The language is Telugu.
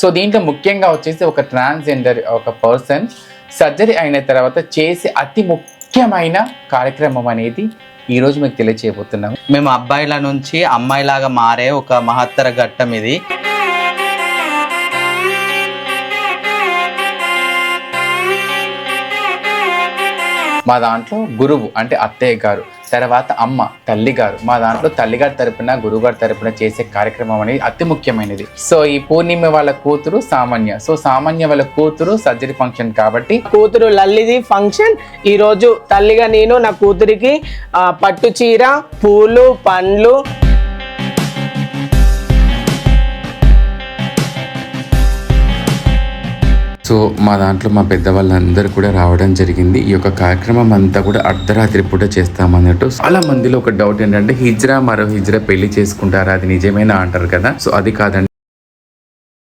సో దీంట్లో ముఖ్యంగా వచ్చేసి ఒక ట్రాన్స్జెండర్ ఒక పర్సన్ సర్జరీ అయిన తర్వాత చేసే అతి ముఖ్యమైన కార్యక్రమం అనేది ఈ రోజు మీకు తెలియచేయబోతున్నాము మేము అబ్బాయిల నుంచి అమ్మాయిలాగా మారే ఒక మహత్తర ఘట్టం ఇది. మా దాంట్లో గురువు అంటే అత్తయ్య గారు. తర్వాత అమ్మ తల్లిగారు. మా దాంట్లో తల్లిగారి తరపున గురువుగారి తరపున చేసే కార్యక్రమం అనేది అతి ముఖ్యమైనది. సో ఈ పూర్ణిమ వాళ్ళ కూతురు సామాన్య. సో సామాన్య వాళ్ళ కూతురు సర్జరీ ఫంక్షన్ కాబట్టి కూతురు లల్లిది ఫంక్షన్. ఈ రోజు తల్లిగా నేను నా కూతురికి పట్టు చీర పూలు పండ్లు సో మా దాంట్లో మా పెద్దవాళ్ళందరూ కూడా రావడం జరిగింది. ఈ యొక్క కార్యక్రమం అంతా కూడా అర్ధరాత్రి పూట చేస్తామన్నట్టు. చాలా మందిలో ఒక డౌట్ ఏంటంటే హిజ్రా మరో హిజ్రా పెళ్ళి చేసుకుంటారా? అది నిజమేనా అంటారు కదా. సో అది కాదండి.